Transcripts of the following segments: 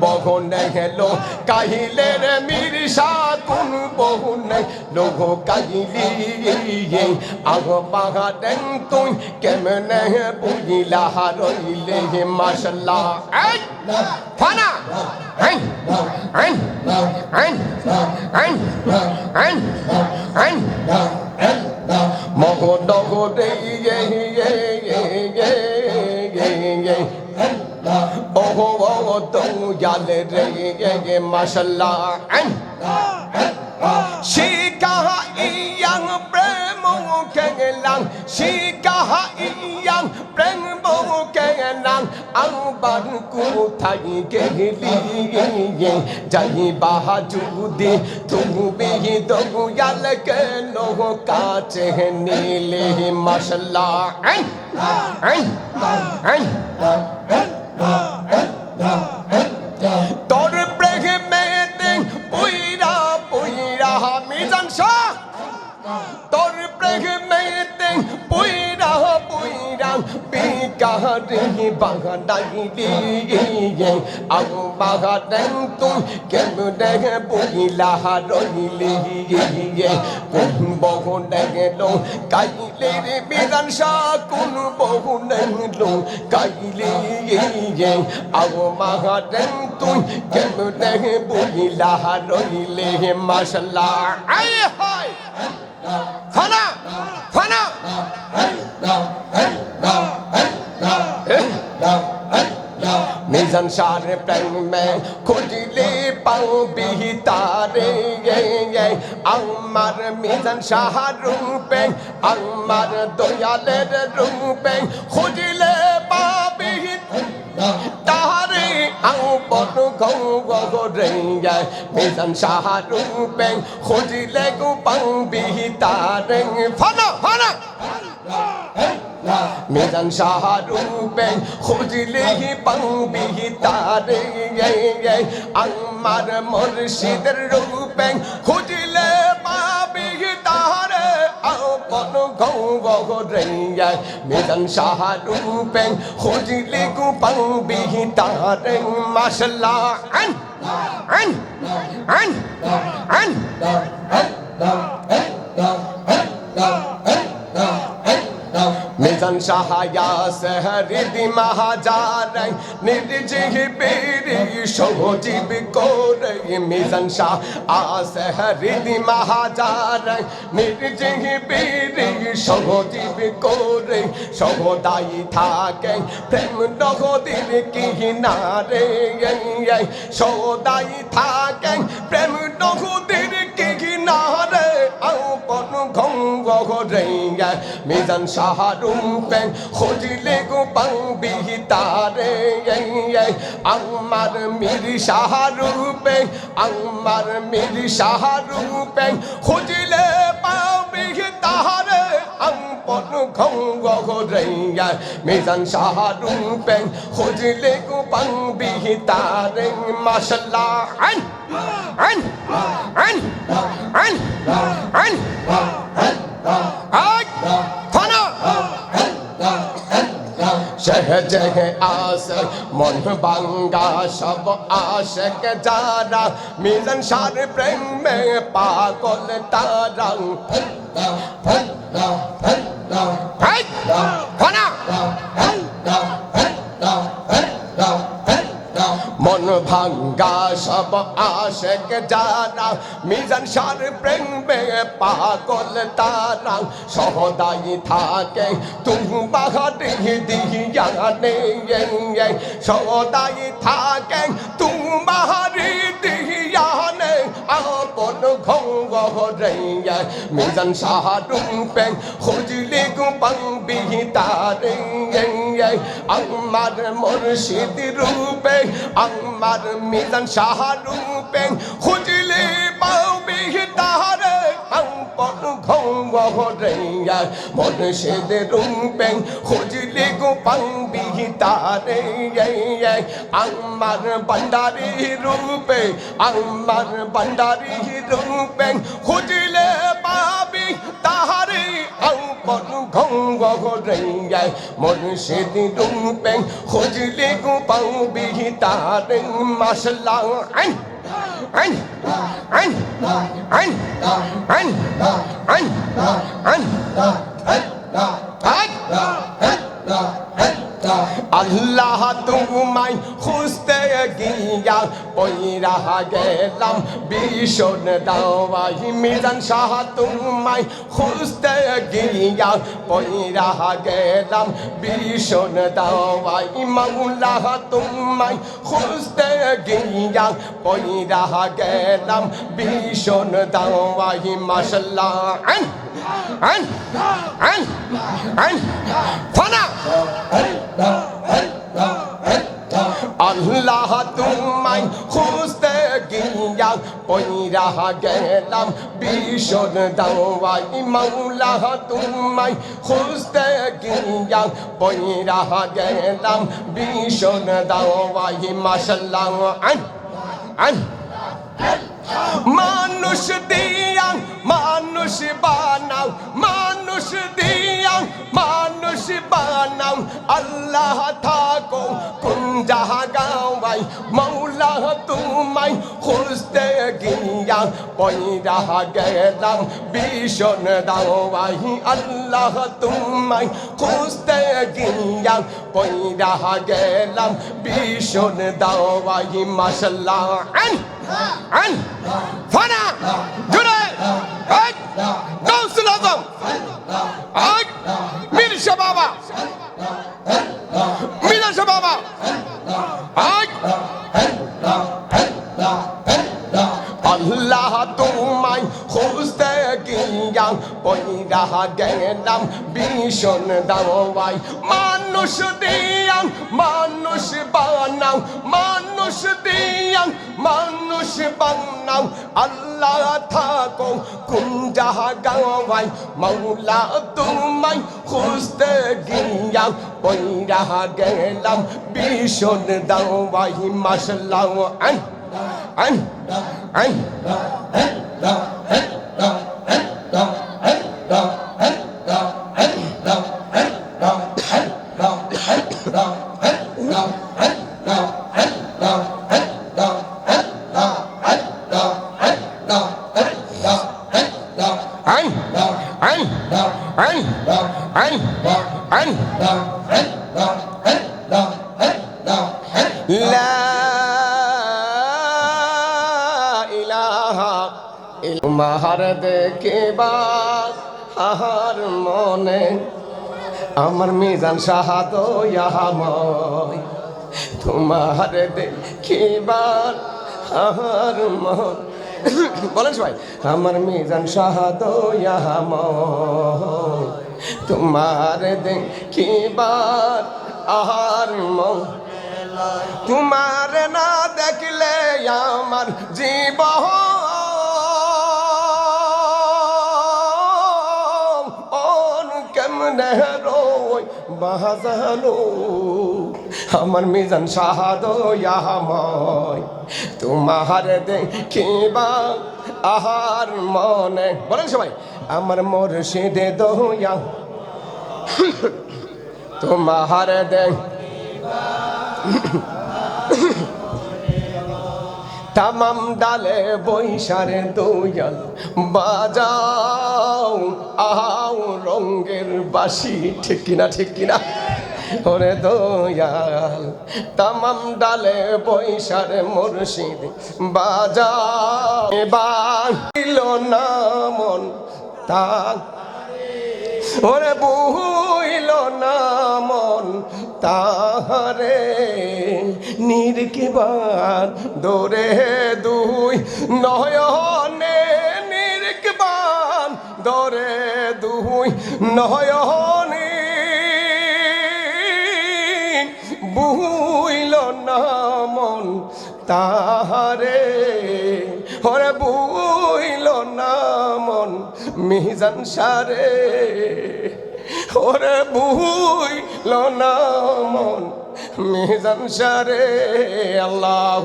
বহনে hello কাহিলে রে মির্ষা কোন বহুনে লোক কাহিলি আগ পাহাড়েন তুই কেমনে বুঝিলা রইলে মাসাল্লাহ এই ফানা এই এই এই এই এই এই মগ ডগ রে ইয়ে ইয়ে ইয়ে ইয়ে ইয়ে ওহো তো জালে রে ইয়ে ইয়ে মাশাল্লাহ। শিকাহা ইয়াং প্রেম কেলাং শিকাহা ইয়াং প্রেম কেলাং আংবার কোথায় গেলি যাই বাহাজুদি তুমি দগুয়াল কেন কাছে নীলে? মশলা তোর প্রেমেতে পুইরা পুইরা মিজান শাহ তোর পুইরা পুইরা বিকারে বাগাডাইলি আগ বাগাডেন তুই কেমনে পুইলা রইলি কোন বহুনে গেল কাইলে রে শাহ কোন বহুনে গেল কাইলে আগ বাগাডেন তুই কেমনে পুইলা রইলে মাশাল্লাহ আয় হায় ফানা ফানা মিজান সারে প্রেমে খুঁজলে পাবি তারে আমার মিজান শাহ রূপে, আমার দয়ালের রূপে খুঁজলে পাবি তারে আও বড় গৌ গরে মিজান শাহ রূপে খুঁজলে গো পাবি তারে। ফানা ফানা। মিজান শাহ রূপে খুঁজলে পাবি তারে আমার মুর্শিদের রূপে খুঁজলে পাবি তারে আপন গৌ রে মিজান শাহ রূপে খুঁজলে পাবি তারে মাশাল্লাহ আন আন আন আন মিজান শাহায়া সহরিদি মহাজারাই, নির্জিহি বেরি সহজীব করে মিজান শাহ আসহরিদি মহাজারাই, নির্জিহি বেরি সহজীব করে সহদাই থাকে। প্রেম নগদির কিনারে সহদাই থাকে। প্রেম কিনারে আপন ঘঙ্গ রে মিজান শাহরুপে খুঁজলে গো পাবি তারে আমার মির শাহরুপে আমার মির শাহরুপে খুঁজলে পাবি তারে রে মিজান শাহরুপে খুঁজলে গো পাবি তারে মাশাল্লাহ আন আন আন আন আন আন ফানা সহজে আস মন বাঙ্গা সব আশক যারা মিলন সার প্রেম মে পাগল তারা সব আশেক জানা, মিজান সার প্রেমে পাগল তারা। সহদাই থাকে তুমি দিয়া সহদাই থাকে তুমি ঘঙ্গ রে মিজান সাহারুপে খুঁজলে গো পাবি তারে আমার মুর্শিদ রূপে আমার মিজান সাহারুপে খুঁজলে পাবি তারে আপন ঘঙ্গ রে মুর্শিদ রূপে খুঁজলে গো পাবি তারে আমার বন্ডারি রূপে আমার বন্ডারি রূপে খুঁজলে পাবি তাহারে বন ঘঙ্গ রে মুর্শিদ রূপে খুঁজলে গো পাবি তার মশলা আইন আইন আইন আইন আইন আইন আইন আইন আল্লাহ তোমায় খুঁজতে গিয়া পইরা গেলাম। ভীষণ দাওয়াই মিজান শাহ তোমায় খুঁজতে গিয়া পইরা গেলাম। ভীষণ দাওয়াই মাওলা তোমায় খুঁজতে গিয়া পইরা গেলাম। ভীষণ দাওয়াই মাসাল্লাহ আন আন আন, ফানা। আল্লাহ তোমায় খুঁজতে গিয়া পইরা গেলাম ভীষণ দাওয়াই মাওলা তোমায় খুঁজতে গিয়া পইরা গেলাম ভীষণ দাওয়াই মাসাল্লাহ আন আন। মানুষ দিয়া মানুষ বানাও, মানুষ দিয়াও, মানুষ বানাও। আল্লাহ থাকো, কোন যাহা গাওয়াই, মৌলা তোমায় খুঁজতে গিয়া পয়রা গেলাম, ভীষণ দাওয়াই। আল্লাহ তোমায় খুঁজতে গিয়া পয়রা গেলাম, ভীষণ দাওয়াই। মাসাল্লাহ আন আন, ফানা, জুড়ে। গাউসুল আজম মীর বাবা মিনাশা বাবা আল্লাহ তোমায় খুঁজতে গিয়াম পৈরা গেলাম, ভীষণ দাওয়াই মানুষ দিয়াম মানুষ বানাম মানুষ দিয়াম মানুষ বানাম বানাও আল্লাহ থাকো কোন যাহা গাওয়াই মৌলা তোমায় খুঁজতে গিয়া পয়রা গেলাম ভীষণ দাওয়াই মাসলা আন আন আন আন মাহার দেখিবা আহার মনে আমার মিজান সাহাদ ইয়াহাময় তোমার দেখিবার আহার মন বলেন সবাই আমার মিজান সাহাদ ইয়াহাময় তোমার দেখিবার আহার তোমার না দেখলে আমার রোয় বাজানো আমার মিজান সাহাদ তোমার দেখিবা আহার মনে। বলেন সবাই আমার মুর্শিদে দয়া তোমার দেখ তামাম ডালে বৈশারে দোয়াল। বাজাও আও রঙ্গের বাসি। ঠিক কিনা ঠিক কিনা? ওরে দয়াল। তামাম ডালে বৈশারে মুর্শিদ। বাজাও। এবার না মন। তা ওরে বুইল না মন তাহারে নির্কিবান দোরে দুই নয়নে নির্কিবান দোরে দুই নয়নে। বুইল না মন তাহারে, ওরে বুইল নামন মিজান সারে। ওরে বুই লনামন মিজান সারে। আল্লাহ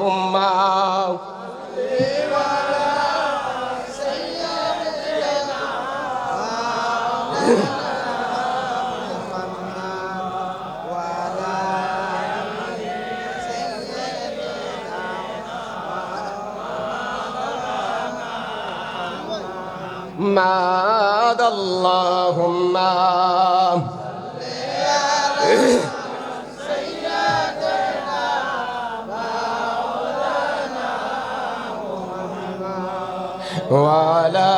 محمد اللهم وعلى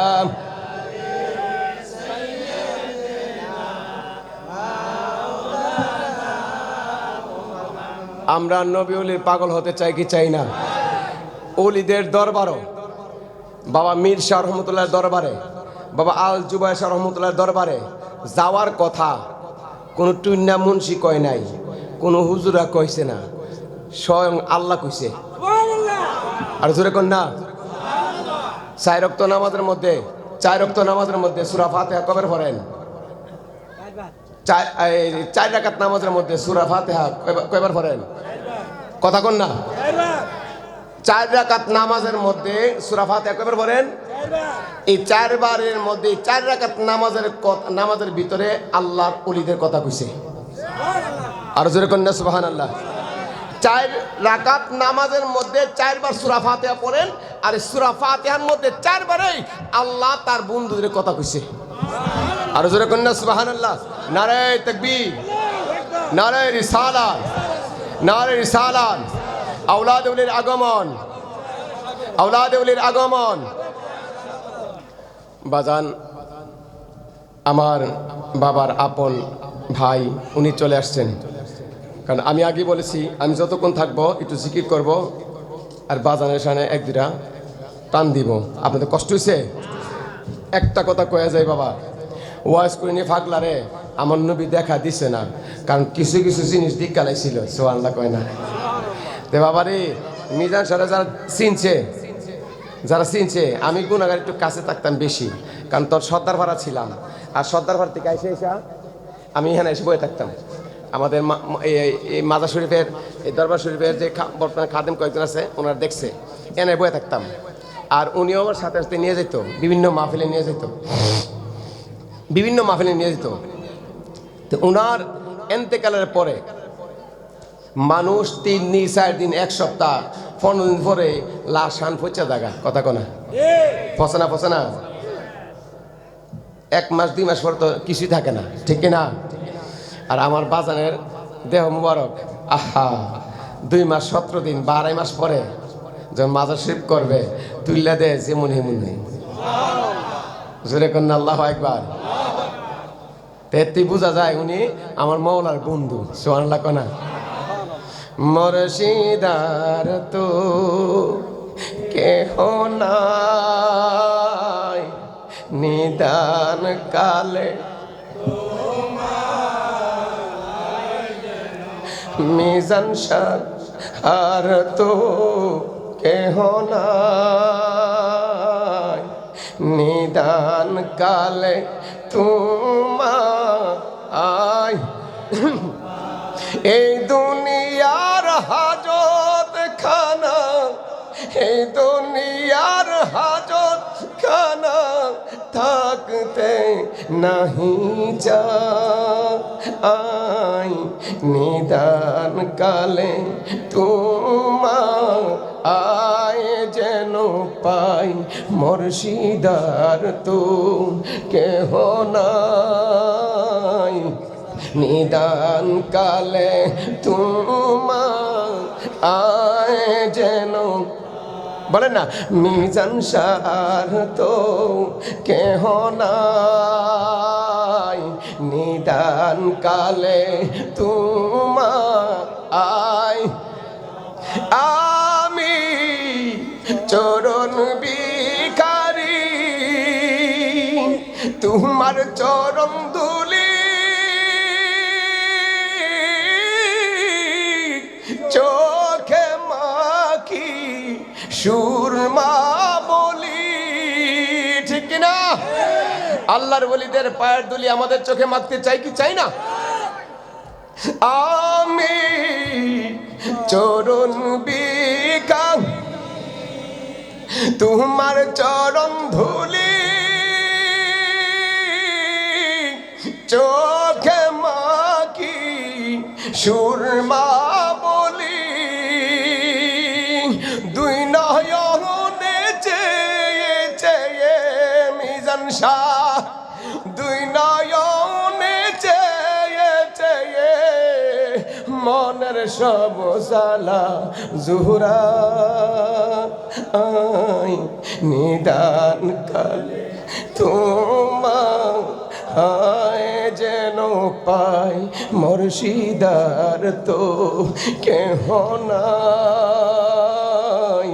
আমরা নবী অলির পাগল হতে চাই কি চাই না অলিদের দরবারও বাবা মীর শাহ রহমতুল্লাহ দরবারে বাবা আল জুবাই শাহ রহমতুল্লাহ দরবারে যাওয়ার কথা। কোনো টুন্না মুন্সি কয় নাই কোনো হুজুরা কইছে না স্বয়ং আল্লাহ কইছে। আর জোরে কন না। চার রক্ত নামাজের মধ্যে চাই রক্ত নামাজের মধ্যে সুরা ফাতেহা কবের পড়েন? চার রাকাত নামাজের মধ্যে সুরা ফাতেহা কয়বার- কয়বার পড়েন? কথা কন না। চার রাকাত। নামাজের মধ্যে সুরা ফাতেহা কয়বার পড়েন? এই চারবারের মধ্যে চার রাকাত নামাজের কথা- নামাজের ভিতরে আল্লাহর অলিদের কথা কইছে। আর জোরে কন্যা সুবাহান আল্লাহ চার রাকাত নামাজের মধ্যে চারবার সুরা ফাতেহা পড়েন আর সুরা ফাতেহার মধ্যে চারবারেই আল্লাহ তার বন্ধুদের কথা কইছে। আর জোরে কন্যা সুবাহান আল্লাহ নারে তকবীর নারে রিসালাত নারে রিসালাত। আওলাদ উলির আগমন উলির আগমন। বাজান, আমার বাবার আপন ভাই, উনি চলে আসছেন। কারণ আমি আগে বলেছি, আমি যতক্ষণ থাকব, একটু জিকির করব, আর বাজানের সামনে এক দুটা টান দিব। আপনাদের কষ্ট হয়েছে একটা কথা কয়া যায়, বাবা, ওয়াজ করে নিয়ে ফাগলারে আমার নবী দেখা দিছে না, কারণ কিছু কিছু জিনিস দিক কালাইছিল সো আল্লাহ কয় না। তে বাবা রে মিজান সারা যারা চিনছে যারা চিনছে, আমি গুণাগার একটু কাছে থাকতাম বেশি, কারণ তোর সর্দার ভাড়া ছিলাম। আর সর্দার ভাড়া থেকে এসে এসা আমি এখানে এসে বয়ে থাকতাম। আমাদের এই- মাজার শরীফের, এই দরবার শরীফের যে বর্তমানে খাদেম কয়েকজন আছে, ওনারা দেখছে। এনে বয়ে থাকতাম। আর উনিও আমার সাথে সাথে নিয়ে যেত, বিভিন্ন মাহফিলে নিয়ে যেত। বিভিন্ন মাহফিলে নিয়ে যেত। তো ওনার এন্তেকালের পরে মানুষ তিন দিন চার দিন, এক সপ্তাহ পনেরো দিন পরে লাশ কথা কনা। ফসনা ফসনা এক মাস, দুই মাস পর তো কিছুই থাকে না, ঠিক না আর আমার বাজানের দেহ মুবারক, আহা, দুই মাস, সতেরো দিন বা আড়াই মাস পরে যখন মাজার শিব করবে তুললে দে, যেমন হেমন নেই। জোরে কন্যা, আল্লাহ একবার তেত্তি বোঝা যায় উনি আমার মৌলার বন্ধু সোহান কনা। মরশিদার তো কেহ নাই। নিদান কালে মিজান আর তো কেহ নাই। নিদান কালে তোমা আয় এই দুনিয়ার থাকতে নাহি যা আই নিদান কালে তোমা আয় যেন পাই মর্শিদার তো কেহ নাই নিদান কালে তোমা আয় যেন বলেন না, মিজান সার তো কেহ নাই। নিদান কালে তোমা আয় আমি চরণ বিকারি তোমার চরণ ধুলি সুরমা বলি আল্লাহর বলিদের পায়ের দুলি আমাদের চোখে মাখতে চাই কি চাই না? আমি চরণ বিকা, তোমার চরণ ধুলি, চোখে মাকি সুরমা সব সালা জুহরা আই নিদান কালে তোমার আয় যেন পাই মর্শিদার তো কেহ নাই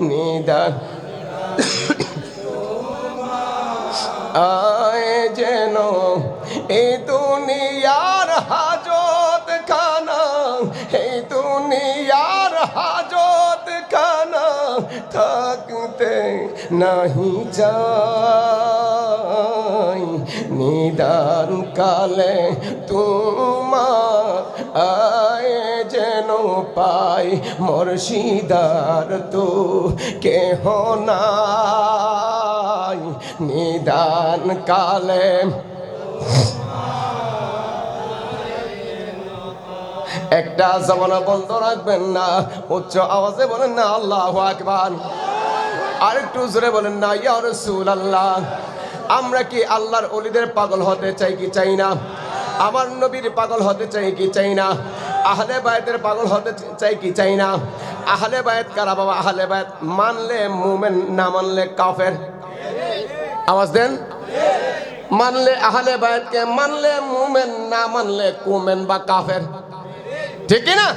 নিদান আয় যেন এই দুনিয়ার নাহি যাই। নিদান কালে তোমার আয় যেন পাই। মর্শিদার তো কেহ নাই। নিদান কালে একটা জমানা বন্ধ রাখবেন না। উচ্চ আওয়াজে বলেন না, আল্লাহ আকবার। আর একটু জোরে বলেন না, ইয়া রাসূল আল্লাহ আমরা কি আল্লাহর অলিদের পাগল হতে চাই কি চাই না? আমার নবীর পাগল হতে চাই কি চাই না? আহলে বায়াতের পাগল হতে চাই কি চাই না? আহলে বায়াত কারা বাবা? আহলে বায়াত মানলে মুমেন, না মানলে কাফের? আওয়াজ দেন। মানলে আহলে বায়াতকে মানলে মুমেন, না মানলে কুমেন বা কাফের? ঠিক না?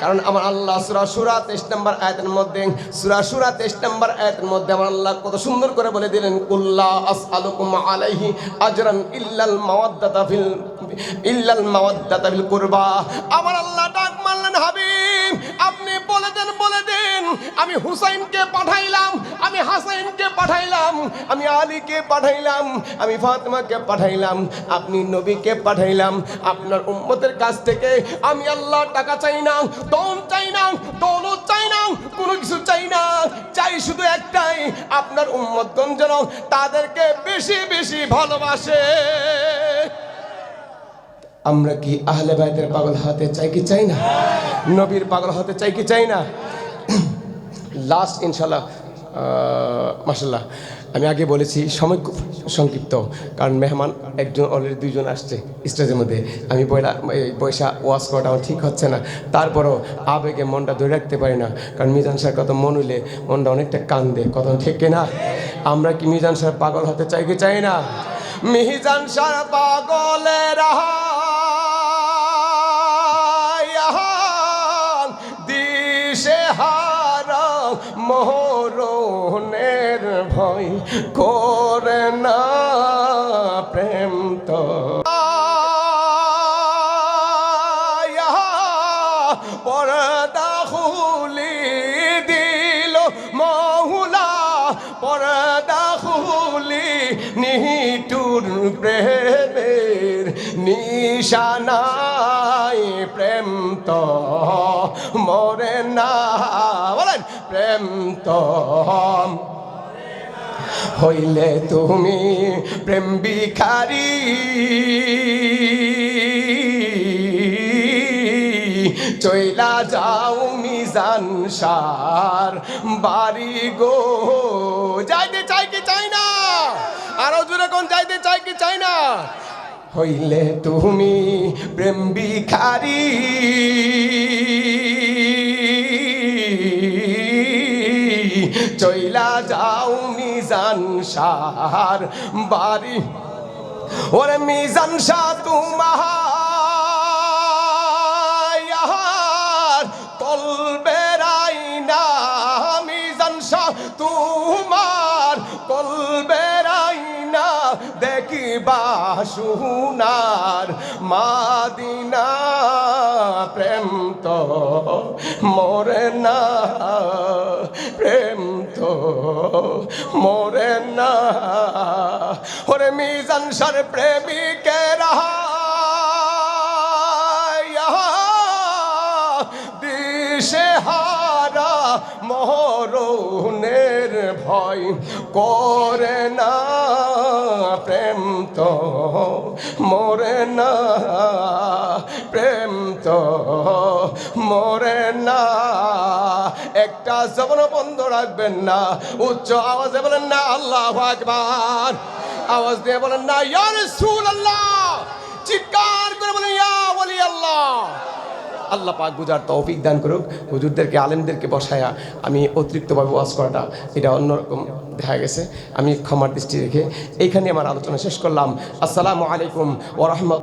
কারণ আমার আল্লাহ সুরা সুরা তেইশ নম্বর আয়তের মধ্যে, সুরা সুরা তেইশ নম্বর আয়তের মধ্যে আমার আল্লাহ কত সুন্দর করে বলে দিলেন, কুল্লা আসআলুকুম আলাইহি আজরান ইল্লাল মাওয়াদ্দাতা ফিল, ইল্লাল মাওয়াদ্দাতা ফিল কুরবা। আমার আল্লাহ ডাক আমি হুসাইনকে পাঠাইলাম, আমি হাসাইনকে পাঠাইলাম, আমি আলীকে পাঠাইলাম, আমি ফাতেমাকে পাঠাইলাম, আপনি নবীকে পাঠাইলাম, আপনার উম্মতের কাছ থেকে আমি আল্লাহ টাকা চাই না, দম চাই না, দৌলত চাই না, কোনো কিছু চাই না, চাই শুধু একটাই, আপনার উম্মতগণ যেন তাদেরকে বেশি বেশি ভালোবাসে। আমরা কি আহলে বাইতের পাগল হতে চাই কি চাই না? নবীর পাগল হতে চাই কি চাই না? লাস্ট ইনশাল্লাহ মাসাল্লাহ আমি আগে বলেছি, সময় সংক্ষিপ্ত, কারণ মেহমান একজন অলরেডি দুইজন আসছে স্টেজের মধ্যে। আমি পয়লা পয়সা ওয়াশ করাটা আমার ঠিক হচ্ছে না। তারপরও আবেগে মনটা ধরে রাখতে পারি না, কারণ মিজান স্যার কত মন হইলে মনটা অনেকটা কান্দে কত ঠিক না আমরা কি মিজান স্যার পাগল হতে চাই কি চাই না? মিহিজান স্যার পাগলের হায় ভয় করে না প্রেম তো। পরদা প্রেমের নিশানায় প্রেম তো মরে না। বলেন, প্রেম তো হইলে তুমি প্রেম বিখারি চইলা যাও মিজান সার বাড়ি গো। যাইতে চাই কি চাই না? আরও জোরে কোন যাইতে চাই কি চাই না? হইলে তুমি প্রেম বিখারি চইলা যাও মিজান সার বাড়ি। ওরে মিজান শাহ তোমার কলবের আইনা মিজান শাহ তোমার কলবের আইনা দেখিবা সুনার মাদিনা প্রেম তো মরে না। মরে না। ওরে মিজান সার প্রেমিকেরা দিশে ভয় করে না। প্রেম তো মরে না। প্রেম তো মরে না। জবন বন্ধ রাখবেন না। উচ্চ আওয়াজে বলেন, না, আল্লাহ আকবার। আওয়াজ দিয়ে বলেন, না, ইয়া রাসূলুল্লাহ। চিৎকার করে বলেন, ইয়া ওয়ালি আল্লাহ আল্লাহ পাক বুঝার তৌফিক দান করুক। হুজুরদেরকে, আলেমদেরকে বসায়া আমি অতিরিক্তভাবে ওয়াজ করাটা, এটা অন্যরকম দেখা গেছে। আমি ক্ষমার দৃষ্টি রেখে এইখানে আমার আলোচনা শেষ করলাম। আসসালামু আলাইকুম ওরহমত